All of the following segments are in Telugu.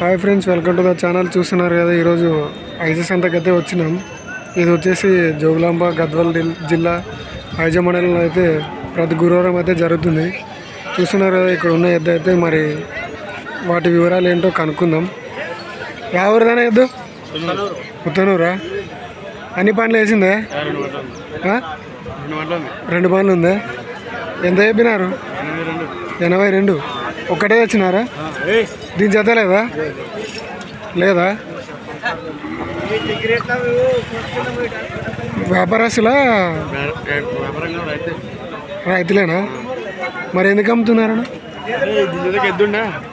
Hi friends welcome to the channel. చూస్తున్నారు కదా ఈరోజు ఐజీ సంతకి అయితే వచ్చినాం. ఇది వచ్చేసి జోగులాంబ గద్వాల్ జిల్- జిల్లా ఐజ మండలంలో అయితే ప్రతి గురువారం అయితే జరుగుతుంది. చూస్తున్నారు కదా ఇక్కడ ఉన్న ఎద్దు అయితే మరి వాటి వివరాలు ఏంటో కనుక్కుందాం. ఎవరిదైనా ఎద్దు? ఉత్తనూరా అన్ని పనులు వేసిందే? రెండు పనులు ఉందా? ఎంత చెప్పినారు? ఎనభై రెండు. ఒక్కటే వచ్చినారా దీని చేత లేదా? లేదా? వ్యాపారస్తులా? రైతులేనా? మరి ఎందుకు అమ్ముతున్నారా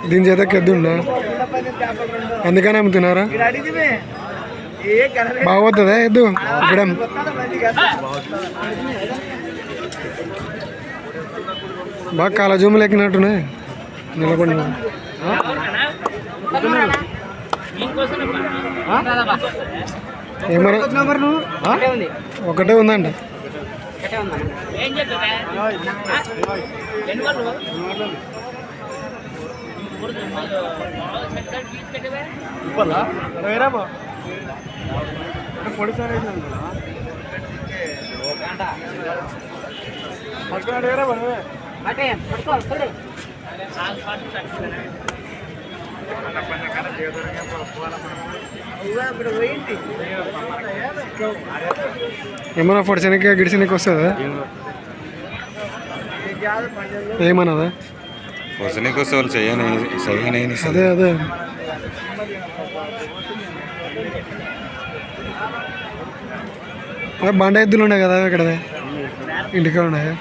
దీని చేత ఎద్దుండా అందుకని అమ్ముతున్నారా? బాగోతుందా ఎద్దు? ఇక్కడ బాగా కాలజూములు ఎక్కినట్టున్నాయి. నిలబడి ఏమన్నా ఒకటే ఉందంట. ఇవ్వాలా? వేరా బా పొడి ఏమన్నా పొడిచనికి గిడిచనికి వస్తుందా? ఏమన్నదా? వసనికి వస్తే వాళ్ళు చేయని చేయని అదే అదే. అదే బండ ఎద్దులు ఉన్నాయి కదా ఇక్కడ ఇంటికాడ ఉన్నాయి?